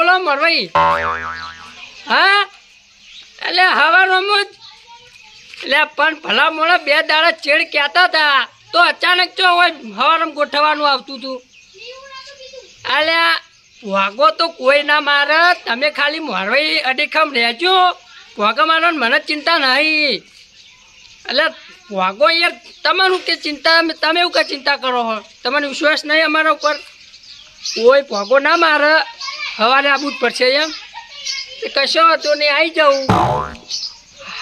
બોલો મરવાઈ. હા? એટલે જ. એટલે પણ ભલા મોડા બે દાડા ચેડ કહેતા હતા. તો અચાનક જો હોય હવારમાં ગોઠવવાનું આવતું હતું અલ્યા વાગો તો કોઈ ના મારે. તમે ખાલી મોરવાઈ અડીખમ રહેજો. વાગો મારો મને ચિંતા નહીં. એટલે વાગો યાર તમારું કે ચિંતા? તમે એવું કે ચિંતા કરો હો? તમને વિશ્વાસ નહીં અમારા ઉપર? કોઈ ભોગો ના મારે. હવારે આવવું જ પડશે એમ? કશો હતો ને આવી જાઉં.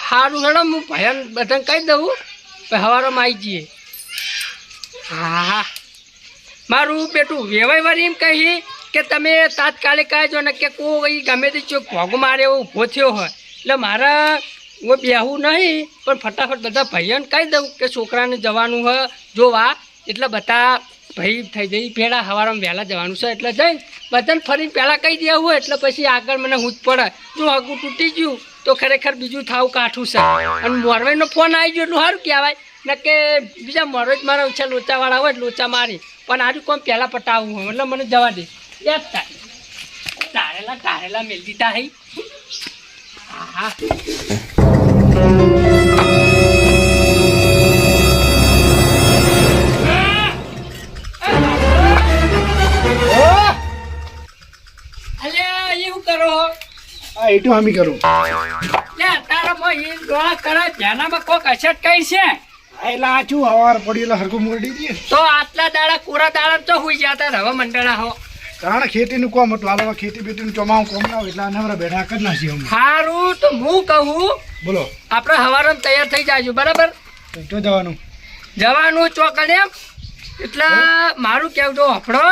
સારું હેડો, હું ભયન બધાને કહી દઉં હવારમાં આવી જઈએ. હા હા મારું બેટું વેવાય વાળી એમ કહી કે તમે તાત્કાલિક આવજો ને કે કોઈ ગમે તે ચોક ભોગ મારે એવો ઊભો થયો હોય. એટલે મારે હું બેહું નહીં, પણ ફટાફટ બધા ભાઈઓને કહી દઉં કે છોકરાને જવાનું હોય, જોવા. એટલે બધા ભાઈ થઈ જઈ પહેલાં સવારમાં વહેલા જવાનું છે એટલે જઈ, બધાને ફરી પહેલાં કહી દેવું હોય એટલે પછી આગળ મને હું જ પડે. જો હગું તૂટી ગયું તો ખરેખર બીજું થાવું કાઠું છે. અને મોરવાઈનો ફોન આવી ગયો એટલું સારું કહેવાય. ને કે બીજા મોરવાઈ મારા ઓછા લોચાવાળા હોય લોચા મારી. પણ આજુ કોમ પહેલાં પટાવવું હોય, એટલે મને જવા દે. યાદ થાય તારેલા તારેલા મેલ દીધા હા. આ એટું હામી કરું. તારા ધ્યાનામાં કોક અછત કઈ છે? એટલે આ હવાર પડી એટલે હરકું મોરડી તો આટલા દાડા કોરા દાડા તો હુઈ જતા રવા મંડળા હો. કારણ ખેતીનું કોમ હતું ખેતી બેતીનું ચોમાવું કોમ ના હોય એટલે આને બેઠા કરી નાખીએ અમે. સારું તો હું કહું બોલો. આપણે હવારમાં તૈયાર થઈ જાજો બરાબર? તો જવાનું? જવાનું ચોકડ એમ. એટલે મારું કેવું જો આપણો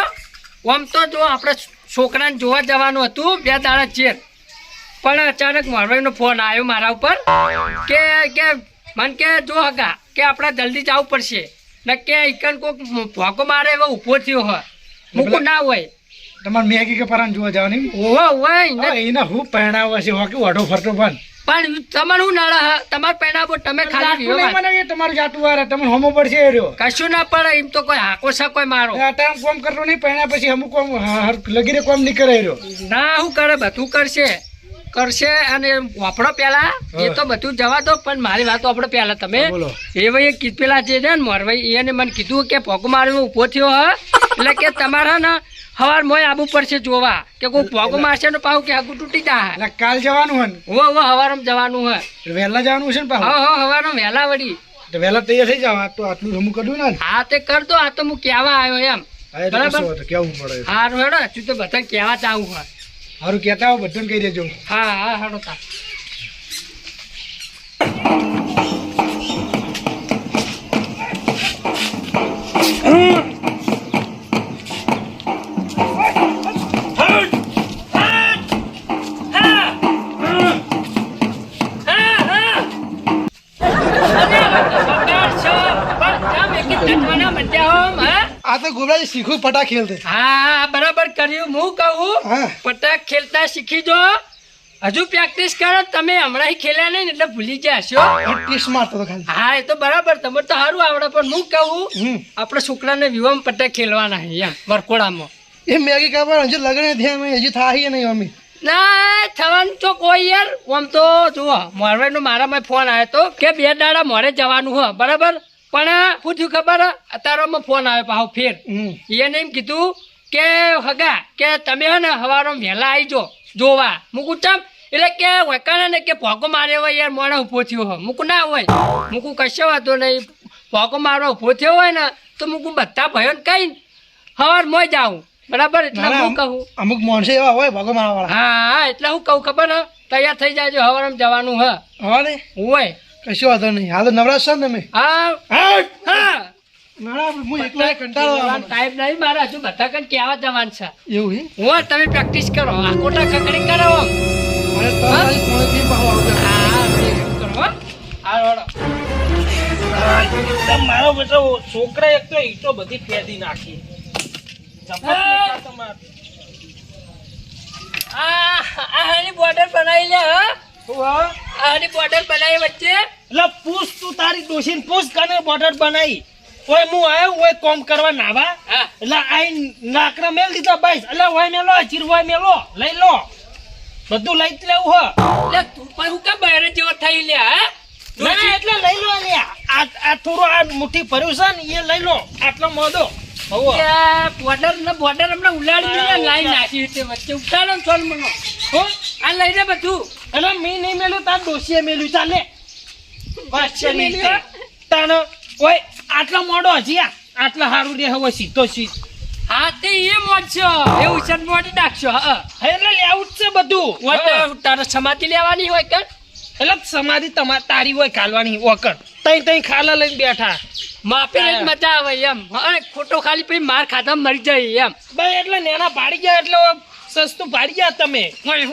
આમ તો જો આપણે છોકરાને જોવા જવાનું હતું બે દાડા ચેર. પણ અચાનક મોરવાઈનો ફોન આવ્યો મારા ઉપર કે કે મન કે જો હગા કે આપણે જલ્દી જવું પડશે. ને કે ઇકન કોક ભોકો મારે એવો ઊભો થયો હોય. મૂકું ના હોય. તમારે મેગી કે પરાન જોવા જવાની. ઓહો હોય એને હું પહેણાવે છે હોકી વાઢો ફરતો પણ. પણ તમારે હું નાળા હ તમારે પહેણાવો તમે ખાલી મને તમારું જાતું વારે તમે હોમો પડશે એ રહ્યો. કશું ના પડે એમ તો કોઈ હાકો છે કોઈ મારો તમે કોમ કરતો નહીં પહેણા પછી અમુક કોમ લગીને કોમ નહીં કરે રહ્યો. ના શું કરે બધું કરશે. કરશે અને વાપરો પેલા એ તો બધું જવા દો પણ મારી વાત વાપરો પેલા તમે. એ ભાઈ કીધ પેલા જે છે ને મોરભાઈ એને મને કીધું કે પોક મારીને ઊભો થયો હ. એટલે કે તમારા ને હવાર મોય આબુ પડશે જોવા. કે કોઈ પોક મારશે ને પાવ કે આગુ તૂટી જાય એટલે કાલ જવાનું હોય ઓ હો હો હવારમાં જવાનું હે. વહેલા જવાનું છે ને હો હા હો હવારમાં વહેલા વળી. તો વહેલા તૈયાર થઈ જાવ આ તો આટલું રમું કર્યું ને હા તે કર દો આ તો હું કહેવા આવ્યો એમ. બરાબર. કેવું પડે? હા હેડો હજુ તો બધા કહેવા ચાવું હોય સારું કહેતા હો બધું કહી દેજો. હા હા હેડો તા આ તો ગોબરાજી શીખું પટા ખેલતે. હા બરાબર. કર્યું હું કહું હા. ખેલતા શીખી જો હજુ પ્રેક્ટિસ કરો તમે હમણાં ખેલ્યા નહીં એટલે ભૂલી જશો પ્રેક્ટિસ મારતો ખાલી. હા એ તો બરાબર તમે તો સારું આવડે પણ હું કહું આપણે છોકરાને વિવાહ પતંગ ખેલવાના અહીંયા વરકોડામાં. એ મેગી ખબર હજુ લગ્ન થયા અમે હજુ થાય નહીં અમે. ના થવાનું તો કોઈ યાર આમ તો જુઓ મારા મારામાં ફોન આવ્યો તો કે બે દાડા મોરે જવાનું હોય બરાબર? પણ પૂછ્યું ખબર હે? ફોન આવ્યો પાછો ફેર. એને એમ કીધું કે હગા કે તમે હે ને સવારમાં વહેલા આવજો જોવા. મૂકું ચમ એટલે કે વકાના ને કે ભોકો મારે હોય યાર મોડા ઊભો થયો હોય. મૂકું ના હોય. મૂકું કશો વાંધો નહીં. ભોકો મારવા ઊભો થયો હોય ને તો મૂકું બધા ભયોને કઈ સવાર મોય જાઉં. બરાબર? એટલે ના, ના, હું કહું. અમુક માણસો એવા હોય ભોગો મારવા હા હા એટલે હું કહું ખબર હા? તૈયાર થઈ જાજો સવારમાં જવાનું હ. હા ને હોય. કશો વાંધો નહીં. હાલ તો નવરાશ છો ને તમે? હા. હા. ટાઈમ નહીં મારે હજુ બધા કઈ કહેવા જવાનું છે. એવું હે? તમે પ્રેક્ટિસ કરો આ કોટા કકડી કરો. મારે બેટો છોકરા એક તો ઈટો બધી ફેદી નાખી. જબરજસ્ત આ આ આ હાની બોર્ડર બનાવી લે હા. આની બોર્ડર બનાવી વચ્ચે. એટલે પૂછ તું તારી ડોશીને પૂછ કને બોર્ડર બનાવી. ઓય હું આયો ઓય કોમ કરવા નાવા. હા. એટલે આઈ નાકરા મેલ દીધા બાઈસ. એટલે ઓય મેલો ચીરવાય મેલો. લઈ લો. બધું લઈ લેવું હ. એટલે તું પણ હું કેમ બહાર જેવો થઈ લે હા? ના એટલે લઈ લો લે આ આ થોડું આ મુઠ્ઠી ભર્યું છે ને એ લઈ લો. આટલો મોદો હોવો. બોર્ડર ને બોર્ડર હમણાં ઉલાડી દીધા લાઈન નાખી તે વચ્ચે. ઉતારો ને સોન મનો હો આ લઈ લે બધું. એટલે મી નહીં મેલ્યું તાર ડોશીએ મેલ્યું. ચાલે નહીં. તાનો ઓય આટલો મોડો હજી આટલા સારું રે હવે સીધો સીધ. હા તે એ મોડશો એ ઉછળ મોડી નાખશો હા એટલે લેવું જ છે બધું. તારે સમાધિ લેવાની હોય કે? એટલે સમાધિ તમારે તારી હોય ખાલવાની વકર તઈ તઈ ખાલા લઈને બેઠા. માપે મજા આવે એમ. હા ખોટો ખાલી પછી માર ખાધા મરી જાય એમ. ભાઈ એટલે નેના પાડી ગયા એટલે સસ્તું પાડી ગયા તમે.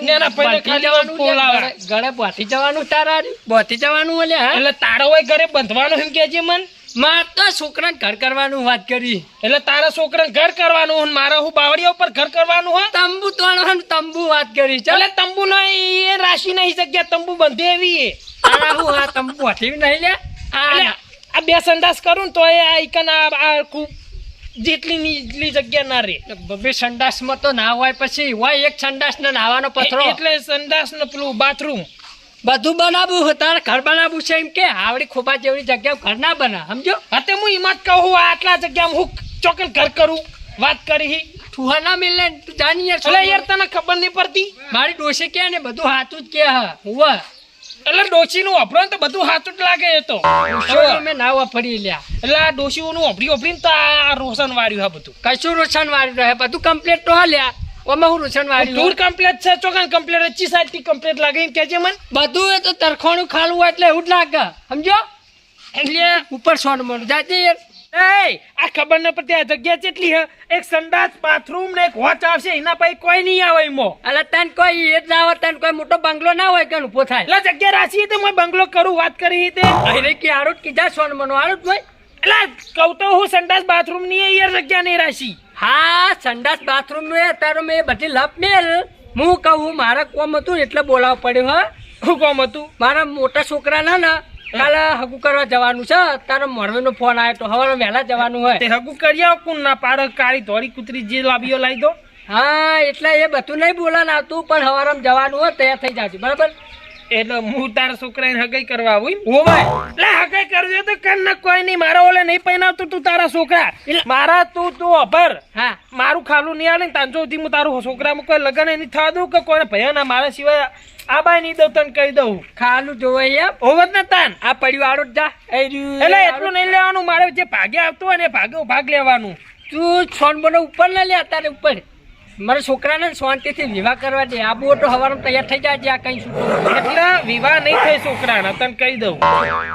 નેના પહેલે બાંધી ખાલી જવાનું પોલાવા. ગળે- ગળે બોથી જવાનું તારા બોથી જવાનું એટલે તારો હોય ઘરે બંધવાનું એમ કેજે મન. માર તો છોકરાને ઘર કરવાનું વાત કરી. એટલે તારા છોકરાને ઘર કરવાનું હોય મારા હું બાવળીઓ પર ઘર કરવાનું હોય? તંબુ તોડવાનું તંબુ વાત કરી ચાલે. તંબુ નો એ રાશિ નહીં જગ્યા તંબુ બંધે એવી તારા હું આ તંબુ બોથી નહીં લે? આ બે સંડાસ કરું તો એ આઈકન આ ખૂબ જેટલી નીચલી જગ્યા ના રે. બબે સંડાસમાં તો ના હોય પછી હોય એક સંડાસ ને નાવાનો પથરો. એટલે સંડાસ ને પેલું બાથરૂમ બધું બનાવવું હોય તારે ઘર બનાવવું છે એમ કે? આવડી ખોબા જેવડી જગ્યા ઘર ના બના સમજો? હા તે હું એમાં જ કહું આટલા જગ્યામાં હું ચોકલ ઘર કરું. વાત કરી ઠુહા ના મિલને ને તું જાની યાર એટલે યાર તને ખબર નહીં પડતી? મારી ડોશી કે ને બધું સાચું જ કે હા. હુવા એટલે ડોશીનું વાપરો ને તો બધું સાચું જ લાગે એ તો. અમે મેં ના વાપરી લ્યા. એટલે આ ડોશીઓનું વાપરી વાપરીને તો આ રોશન વાળ્યું હા બધું. કશું રોશન વાળ્યું રહે બધું કમ્પ્લીટ તો હાલ્યા ઓમાં હું રોશન વાળી ધૂળ કમ્પ્લેટ છે ચોકન કમ્પ્લેટ અચ્છી થી કમ્પ્લેટ લાગે કેજે મન? બધું એ તો તરખાણું ખાલું એટલે એવું જ લાગે. સમજો? એટલે ઉપર સોન મન જાતે યાર. એ આ ખબર ન પડતી આ જગ્યા કેટલી હે? એક સંડાસ બાથરૂમ ને એક વોચ આવશે એના પછી કોઈ નહીં આવે એમાં. એટલે તને કોઈ એ જ ના હોય તને કોઈ મોટો બંગલો ના હોય કે ઊભો થાય? એટલે જગ્યા રાશી તો હું બંગલો કરું વાત કરી તે અરે કે આરું કીધા સોન મનો આરું જ ભાઈ? એટલે કહું તો હું સંડાસ બાથરૂમની યાર જગ્યા નહીં રાશી હા સંડાસ બાથરૂમનું અત્યારે મેં બધી લપ મેલ. હું કહું મારા કોમ હતું એટલે બોલાવવા પડ્યું હા. શું કોમ હતું? મારા મોટા છોકરા ના ને કાલે હગુ કરવા જવાનું છે. તારો મોરવેનો ફોન આવ્યો તો હવે વહેલા જવાનું હોય. તે હગુ કરી આવો કોણ ના પાડે કાળી ધોળી કૂતરી જે લાવ્યો લાવી દો. હા એટલે એ બધું નહીં બોલાને આવતું પણ હવારમાં જવાનું હોય તૈયાર થઈ જાજો. બરાબર? એટલે હું તારા છોકરાને હગાઈ કરવા આવું? ઓ ભાઈ એટલે હગાઈ હોય તો કર ના કોઈ નહીં મારા ઓલે નહીં પહેરાવતો તું તારા છોકરા. મારા તું તું અભર. હા. મારું ખાલું નહીં આવે ને તાંજો સુધી હું તારું છોકરામાં કોઈ લગન નહીં થવા દઉં કે કોઈને ભયા ના મારા સિવાય આ બાય નહીં દઉં તને કહી દઉં. ખાલું જોવાય હોવત ને તાન. આ પડ્યું આડો જ એટલે એટલું નહીં લેવાનું મારે જે ભાગે આવતું હોય ને ભાગે ભાગ લેવાનું. તું છોન બનો ઉપર ના લે તારે ઉપર. મારા છોકરાને શાંતિથી વિવાહ કરવા દે. આ બોટો હવારમાં તૈયાર થઈ જાય આ કઈ એટલે વિવાહ નહીં થાય છોકરાના, તને કહી દઉં.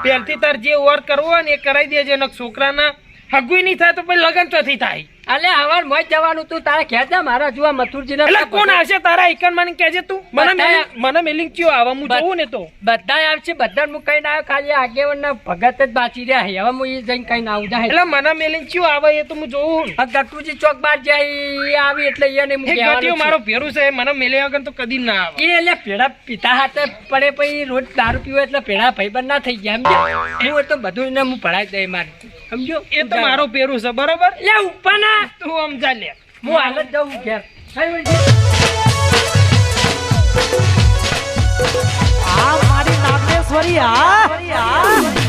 પહેલથી તાર જે ઓર કરવો હોય ને એ કરાવી દેજે ને છોકરાના હગુય નહીં થાય તો પછી લગન ચોથી થાય. અલે આવાર મોય જવાનું તું તારે ઘેર મારા જુવા મથુરજી એટલે કોણ આવશે તારા એકન મને કહેજે તું? મને મને મિલિંગ કયો આવે હું જોઉં ને તો. બધા આવશે બધા હું કઈ ના ખાલી આગેવાન ભગત જ બાચી રહ્યા હે હવે હું એ જઈને કઈ ના આવું જાય. એટલે મને મિલિંગ કયો આવે એ તો હું જોઉં. ગટુજી ચોક બાર જાય આવી એટલે એને હું કહેવાનું મારો. ભેરું છે મને મેલ્યા વગર તો કદી ના આવે. એ એટલે પેડા પિતા હાથે પડે પછી રોજ દારૂ પીવો એટલે પેડા ભાઈબંધ ના થઈ ગયા સમજ્યો? હું તો બધું એને હું ભણાઈ દઈ મારે. સમજો? એ તો મારો પેરું છે બરોબર? લે ઉપર ના તું સમજા લે. હું હાલ જ જાઉં ઘેર. આ મારી નાગેશ્વરી આ